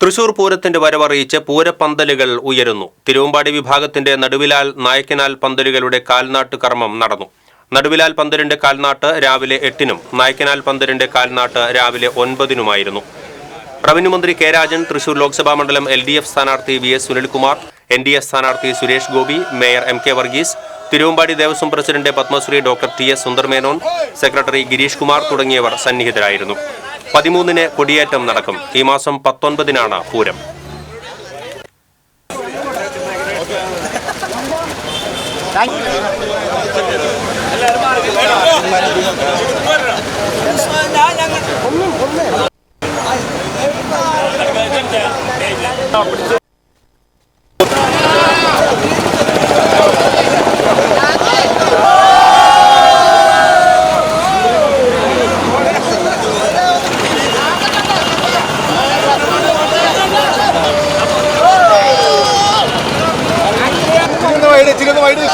തൃശൂർ പൂരത്തിന്റെ വരവറിയിച്ച് പൂരപ്പന്തലുകൾ ഉയരുന്നു. തിരുവമ്പാടി വിഭാഗത്തിന്റെ നടുവിലാൽ നായക്കനാൽ പന്തലുകളുടെ കാൽനാട്ട് കർമ്മം നടന്നു. നടുവിലാൽ പന്തലിന്റെ കാൽനാട്ട് രാവിലെ എട്ടിനും നായക്കനാൽ പന്തലിന്റെ കാൽനാട്ട് രാവിലെ ഒൻപതിനുമായിരുന്നു. റവന്യൂ മന്ത്രി കെ രാജൻ തൃശൂർ ലോക്സഭാ മണ്ഡലം എൽ ഡി എഫ് സ്ഥാനാർത്ഥി V S Sunilkumar N D A സ്ഥാനാർത്ഥി Suresh Gopi mayor M K Varghese Thiruvambadi Devaswom president Padmashri doctor T S Sundar Menon secretary Girish Kumar തുടങ്ങിയവർ സന്നിഹിതരായിരുന്നു. പതിമൂന്നിന് കൊടിയേറ്റം നടക്കും. ഈ മാസം പത്തൊൻപതിനാണ് പൂരം. ചിരുന്ന് wide ചിരുന്ന് wide